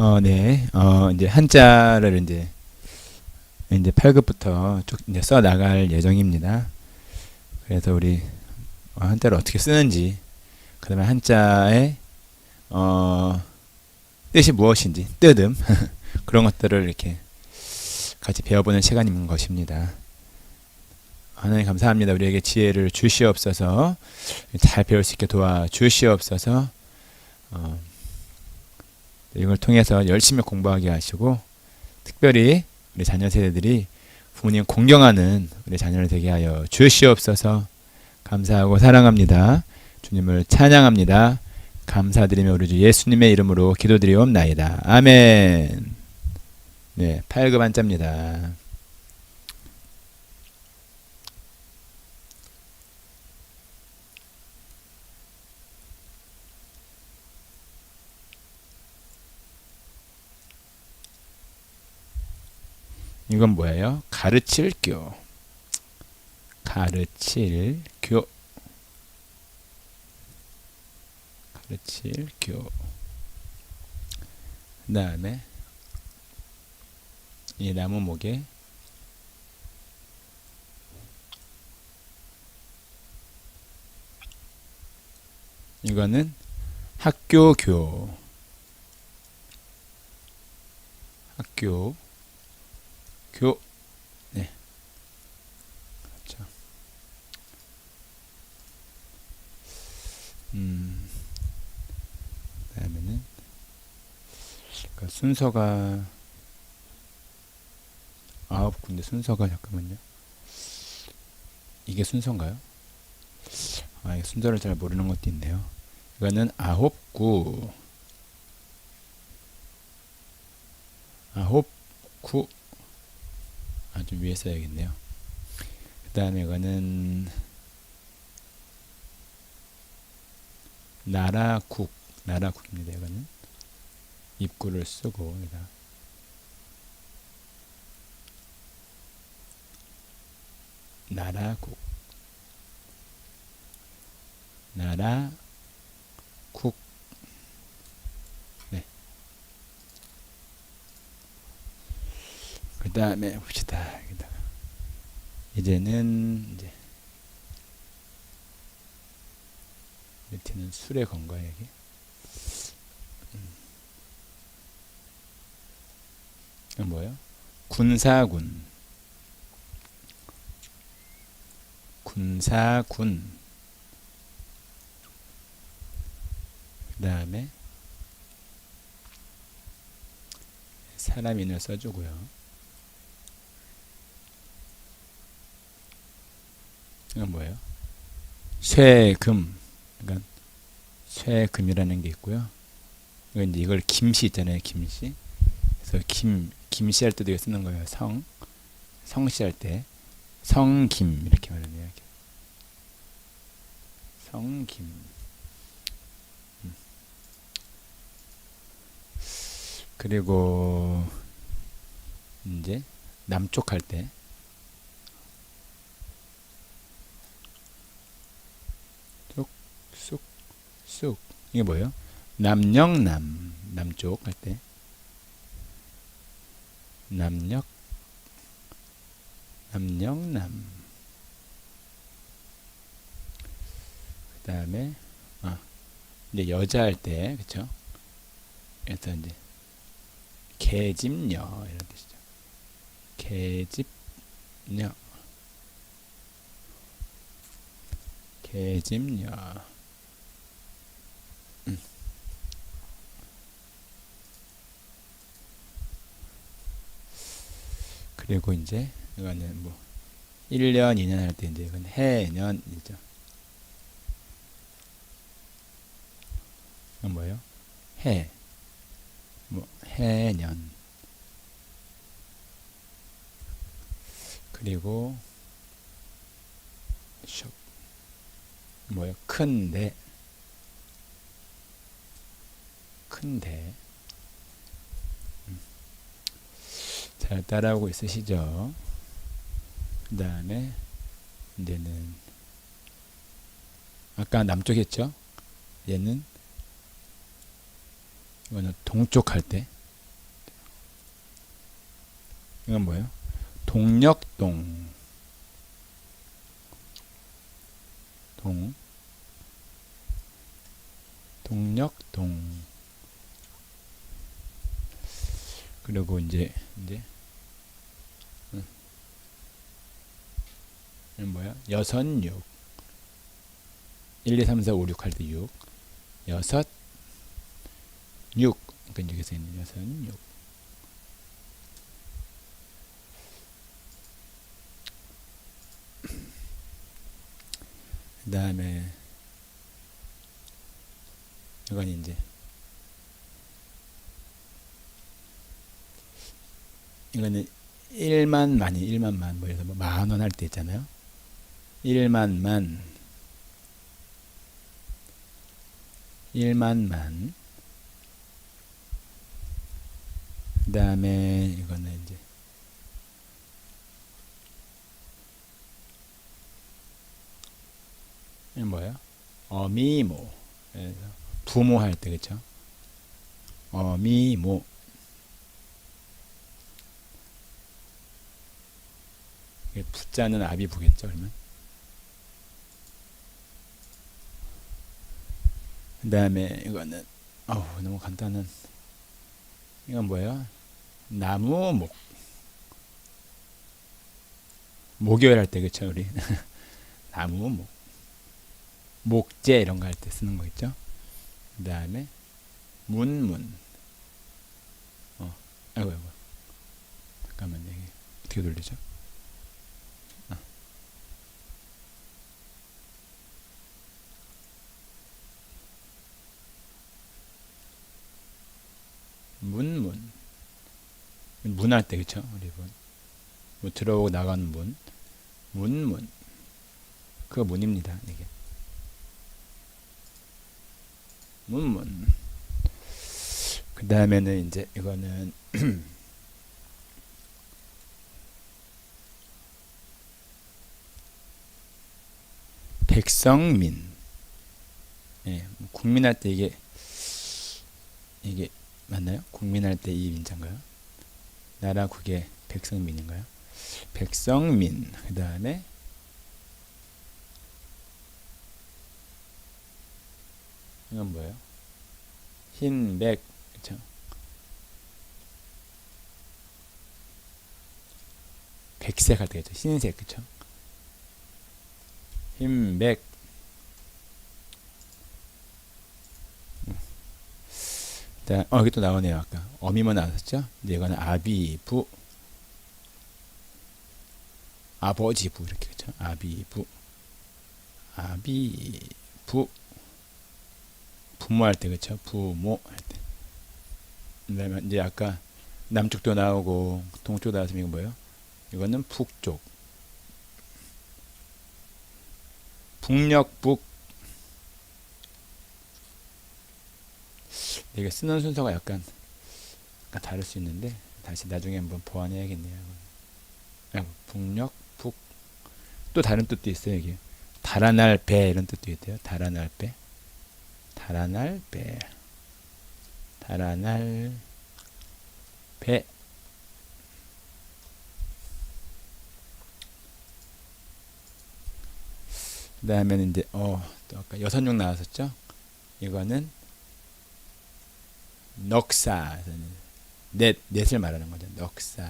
어, 네. 어, 이제 한자를 이제 이제 8급부터 쭉 이제 써 나갈 예정입니다. 그래서 우리 어, 한자를 어떻게 쓰는지, 그다음에 한자의 어, 뜻이 무엇인지, 뜻음 그런 것들을 이렇게 같이 배워보는 시간인 것입니다. 하나님 감사합니다. 우리에게 지혜를 주시옵소서, 잘 배울 수 있게 도와 주시옵소서. 어, 이걸 통해서 열심히 공부하게 하시고 특별히 우리 자녀 세대들이 부모님 공경하는 우리 자녀를 되게 하여 주시옵소서 감사하고 사랑합니다. 주님을 찬양합니다. 감사드리며 우리 주 예수님의 이름으로 기도드리옵나이다. 아멘. 네, 8급 한자입니다. 이건 뭐예요? 가르칠 교. 가르칠 교. 가르칠 교. 그 다음에 이 나무 목에 이거는 학교 교. 학교 교, 네. 그렇죠. 음, 그 다음에는, 그 순서가, 아홉 군데 순서가, 잠깐만요. 이게 순서인가요? 아, 이 순서를 잘 모르는 것도 있네요. 이거는 아홉 구, 아홉 구, 아주 위에 써야겠네요. 그 다음에 이거는 나라국 나라국입니다. 이거는 입구를 쓰고 여기다 나라국 나라 국 네. 그 다음에 봅시다. 이제는 이제 밑에는 술에 건가요 여기? 음. 뭐예요? 군사군 군사군 그 다음에 사람 인을 써주고요. 이건 뭐예요? 쇠금. 그러니까 쇠금이라는 게 있고요. 이건 이걸 김씨 있잖아요. 김씨. 그래서 김 김씨 할 때도 쓰는 거예요. 성 성씨 할 때 성김 이렇게 말하네요. 이렇게. 성김. 음. 그리고 이제 남쪽 할 때 쑥, 쑥. 이게 뭐예요? 남영남. 남쪽 할 때. 남역. 남영남. 그 다음에, 아, 이제 여자 할 때, 그쵸? 그래서 이제, 계집녀. 이런 뜻이죠. 계집녀. 계집녀. 그리고 이제 이거는 뭐 1년, 2년 할 때 이제 이건 해년 이죠. 이건 뭐예요? 해. 뭐 해년. 그리고 숍. 뭐예요? 큰데. 큰데. 잘 따라오고 있으시죠? 그 다음에 이제는 아까 남쪽 했죠? 얘는 이거는 동쪽 할 때 이건 뭐예요? 동력동 동 동력동 그리고 이제 이제 응. 이건 뭐야? 여섯 육. 1, 2, 3, 4, 5, 6 할 때 6. 여섯 6. 그러니까 여기서 있는 여섯 6. 그 다음에 이건 이제 이거는 1만 만이 1만 만 뭐해서 뭐 만원 할 때 있잖아요. 1만 만 1만 만. 그 다음에 이거는 이제 이 뭐예요? 어미모. 부모 할 때 그쵸? 어미모. 이게 부자는 아비부겠죠, 그러면? 그 다음에 이거는 어우 너무 간단한 이건 뭐예요? 나무 목 목요일 할 때 그쵸 우리 나무 목 목재 이런 거 할 때 쓰는 거 있죠? 그 다음에 문 문 어 아이고 아이고 잠깐만요 이게 어떻게 돌리죠? 어. 문문 문할 때 그쵸 문. 뭐 들어오고 나가는 문 문문 그거 문입니다 이게 문문 그 다음에는 이제 이거는 백성민 예, 국민할 때 이게 이게 맞나요? 국민할 때 이 민자인가요? 나라 국의 백성민인가요? 백성민 그 다음에 이건 뭐예요? 흰백 그쵸? 백색 할 때겠죠? 흰색 그쵸? 흰백 자, 어, 여기 또 나오네요, 아까. 어미만 나왔었죠? 근데 이거는 아비부. 아버지부, 이렇게, 그죠? 아비부. 아비부. 부모 할 때, 그쵸? 부모 할 때. 그 다음에 이제 아까 남쪽도 나오고, 동쪽도 나왔으면 이거 뭐예요? 이거는 북쪽. 북녘북. 이게 쓰는 순서가 약간 다를 수 있는데 다시 나중에 한번 보완해야겠네요. 아, 북녘 북. 또 다른 뜻도 있어요. 이게 달아날 배 이런 뜻도 있대요. 달아날 배, 달아날 배, 달아날 배. 그 다음에는 이제 어 또 아까 여선육 나왔었죠. 이거는 넉사 넷 넷을 말하는 거죠. 넉사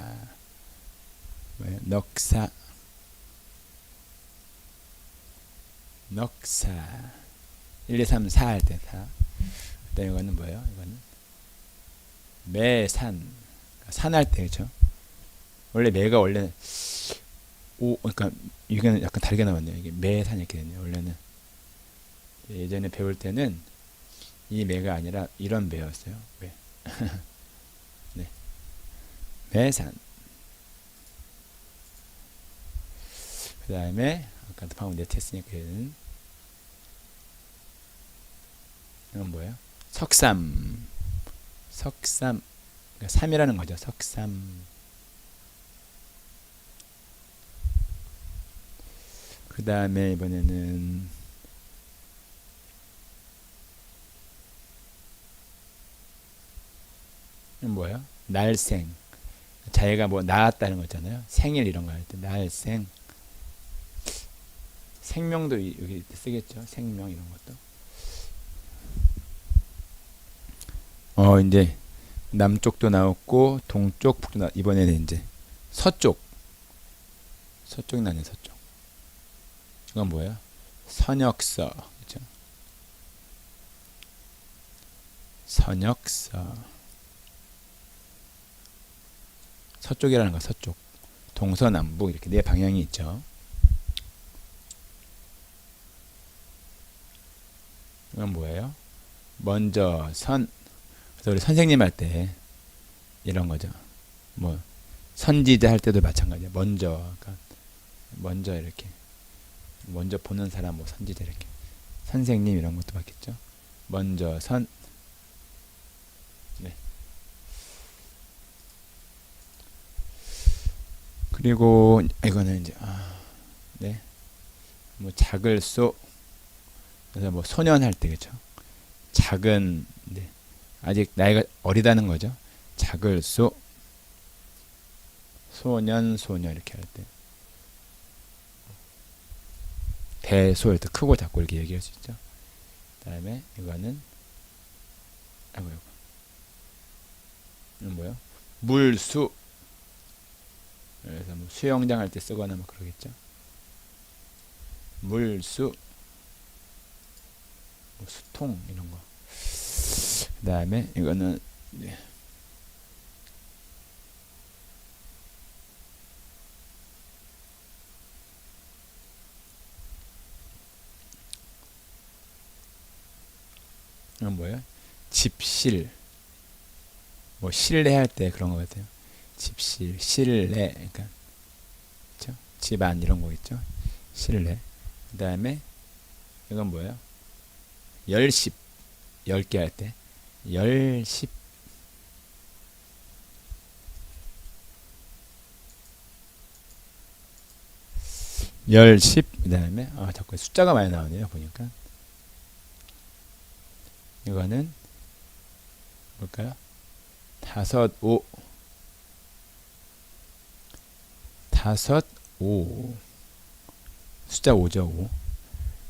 뭐예요? 넉사 넉사 1, 2, 3, 4 할 때 4. 그다음 이거는 뭐예요? 이거는 매산 산할 때 그렇죠? 원래 매가 원래 오 그러니까 이거는 약간 다르게 나왔네요. 이게 매산 이렇게 됐네요. 원래는 예전에 배울 때는 이 매가 아니라 이런 매였어요. 매. 네. 매산. 그 다음에 아까도 방금 네트 했으니까 얘는 이건 뭐예요? 석삼. 석삼. 그러니까 3이라는 거죠. 석삼. 그 다음에 이번에는 뭐예요? 날생. 자기가 뭐 낳았다는 거잖아요. 생일 이런 거 할 때 날생 생명도 이- 여기 쓰겠죠. 생명 이런 것도. 어 이제 남쪽도 나왔고 동쪽 북도 나 이번에는 이제 서쪽 서쪽이 나네 서쪽. 이건 뭐야? 선역서 그죠? 선역서 서쪽이라는 거 서쪽 동서남북 이렇게 네 방향이 있죠. 이건 뭐예요? 먼저 선 그래서 우리 선생님 할 때 이런 거죠. 뭐 선지자 할 때도 마찬가지야. 먼저 그러니까 먼저 이렇게 먼저 보는 사람 뭐 선지자 이렇게 선생님 이런 것도 받겠죠. 먼저 선 네. 그리고 이거는 이제 아, 네. 뭐 작을 소 그래서 뭐 소년 할때 그죠. 작은 네. 아직 나이가 어리다는 거죠. 작을 소 소년 소녀 이렇게 할 때. 대소 이렇게 크고 작고 이렇게 얘기할 수 있죠. 그다음에 이거는 아이고 이거 뭐요? 물수 그래서 뭐 수영장 할 때 쓰거나 뭐 그러겠죠. 물수 뭐 수통 이런 거. 그 다음에 이거는 네. 이건 뭐예요? 집실. 뭐 실내 할 때 그런 거 같아요. 집실, 실내, 그러니까 그렇죠? 집안 이런 거 있죠. 실내. 그 다음에 이건 뭐예요? 열십, 열 개 할 때, 열십. 열십 그 다음에 아 자꾸 숫자가 많이 나오네요 보니까 이거는 뭘까요? 다섯 오 다섯 오. 숫자 5죠 5.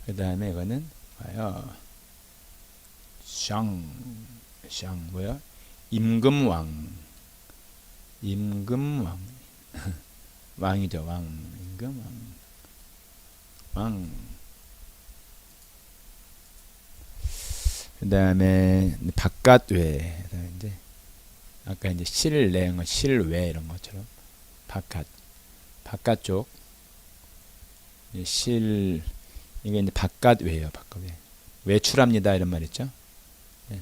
그 다음에 이거는 뭐야 샹, 샹 뭐야? 임금왕. 임금왕. 왕이죠 왕. 임금왕. 왕. 그 다음에 바깥외. 그다음에 이제 아까 이제 실내, 뭐 실외 이런 것처럼 바깥, 바깥쪽. 이제 실 이게 이제 바깥 외예요. 바깥 외. 외출합니다 이런 말 있죠. 네.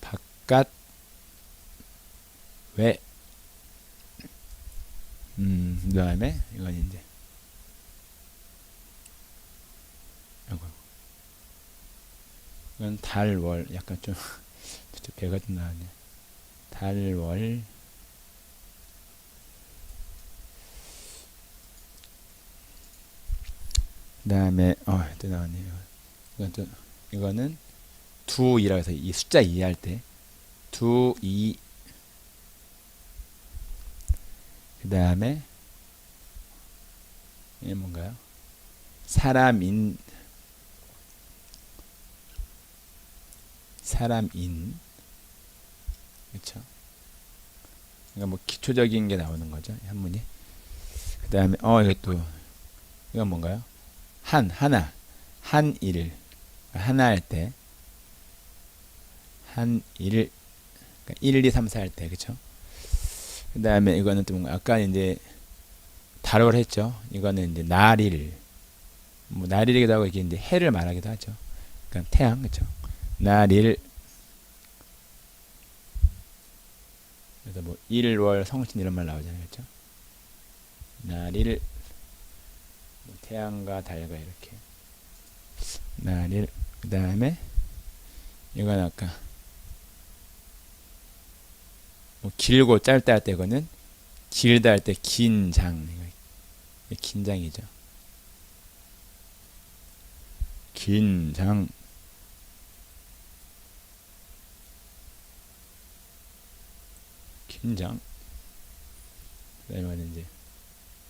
바깥 외. 음, 그다음에 이건 이제 아이고. 이건 달월 약간 좀 배가 좀 나왔네. 달월 그 다음에 어 또 나왔네요. 이건 또 이거는 두이라고 해서 이 숫자 2 할 때 두, 이 그 다음에 이게 뭔가요? 사람인 사람인 그렇죠? 그러니까 뭐 기초적인 게 나오는 거죠 한문이. 그 다음에 어 이거 또 이건 뭔가요? 한 하나 한일 하나 할 때 한일 그러니까 1, 2, 3, 4 할 때 그렇죠? 그 다음에 이거는 또 뭔가 아까 이제 다뤄를 했죠. 이거는 이제 날일 뭐 날일이기도 하고 이게 이제 해를 말하기도 하죠. 그러니까 태양 그렇죠? 날일 그래서 뭐 일월 성신 이런 말 나오잖아요, 그렇죠? 날일 뭐 태양과 달과 이렇게. 날일 그 다음에 이건 아까 뭐 길고 짧다 할때 이거는 길다 할 때 긴장. 긴장이죠. 긴장. 긴장. 그다음에 이제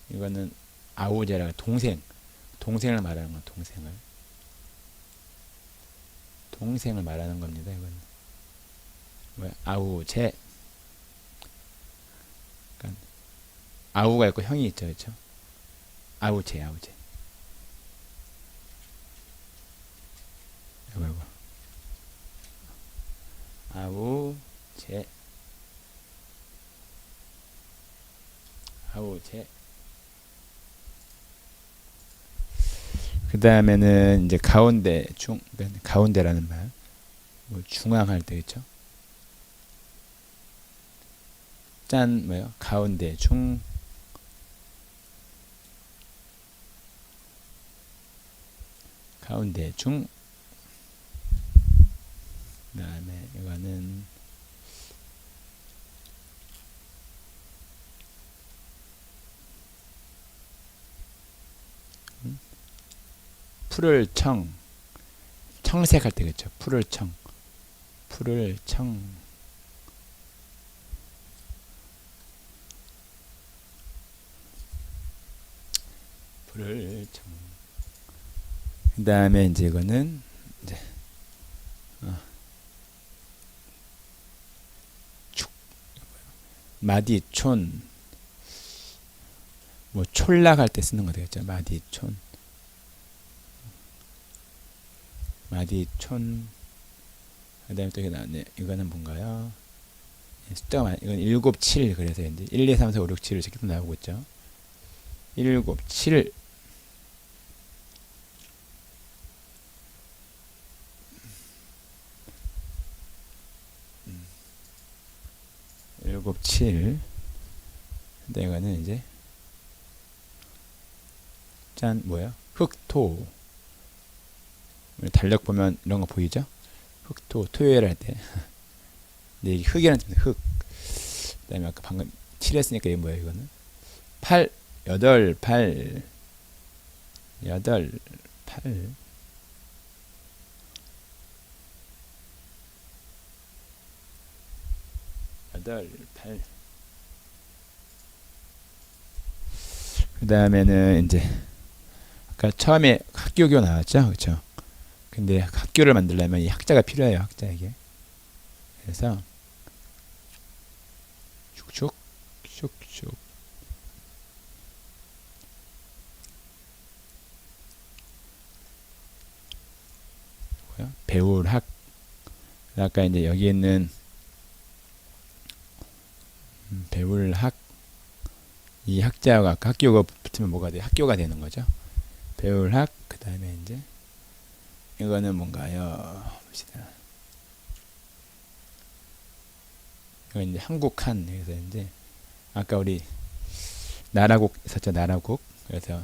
이거는 아우제라가 동생 동생을 말하는 건 동생을. 동생을 말하는 겁니다. 이거는 뭐야 아우제. 그러니까 아우가 있고 형이 있죠, 그렇죠? 아우제 아우제. 이거 아우제. 아우제 그 다음에는 이제 가운데 중 가운데라는 말, 뭐 중앙 할 때 있죠. 짠 뭐요? 가운데 중 가운데 중 그다음에 이거는 풀을 청 청색할 때 그렇죠. 풀을 청 풀을 청 풀을 청 그다음에 이제 이거는 이제 어. 축 마디촌 뭐 촌락할 때 쓰는 거 되겠죠. 마디촌 마디촌 그 다음에 또 이게 나왔네. 이거는 뭔가요? 숫자가 많 이건 7, 7 그래서 이제 1, 2, 3, 4, 5, 6, 7 이렇게 또 나오고 있죠. 7, 7 일곱 칠 근데 이거는 이제 짠 뭐야 흑토 달력 보면 이런 거 보이죠? 흑토 토요일 할 때. 근데 이게 흑이라는 뜻입니다 흑 그다음에 아까 방금 칠했으니까 이게 뭐야 이거는? 팔 여덟 팔. 여덟 팔. 여덟 팔. 그 다음에는 이제 아까 처음에 학교교 나왔죠? 그렇죠 근데 학교를 만들려면 이 학자가 필요해요 학자에게 그래서 슉슉 슉슉 뭐야? 배울 학 아까 이제 여기 있는 음, 배울 학 이 학자가 학교가 붙으면 뭐가 돼? 학교가 되는 거죠. 배울 학 그 다음에 이제 이거는 뭔가요? 봅시다. 이건 이제 한국한 그래서 이제 아까 우리 나라국 있었죠 나라국 그래서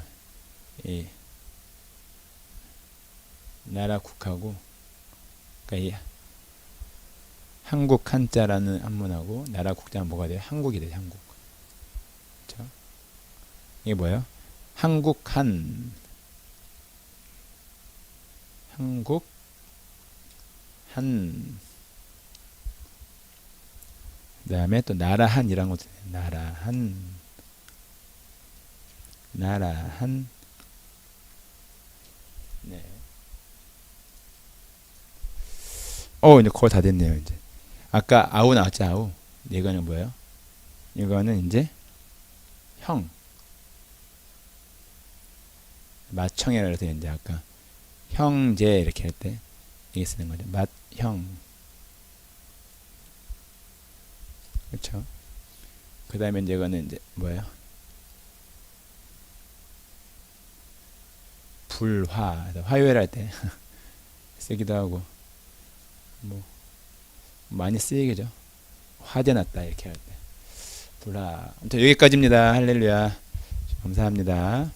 이 나라국하고 그러니까 이 한국 한자라는 한문하고 나라 국자는 뭐가 돼요? 한국이 돼요. 한국. 그렇죠? 이게 뭐예요? 한국 한 한국 한 그다음에 또 나라 한이란 것도 있어요. 나라 한 나라 한. 네. 어 이제 거의 다 됐네요 이제. 아까 아우 나왔죠 아우. 이거는 뭐예요? 이거는 이제 형. 맏형이라 해서 이제 아까 형제 이렇게 할 때 이게 쓰는 거죠 맏형 그렇죠 그 다음에 이제 이거는 이제 뭐예요 불화 화요일 할 때 쓰기도 하고 뭐 많이 쓰이겠죠. 화재 났다 이렇게 할 때. 불화. 아무튼 여기까지입니다. 할렐루야. 감사합니다.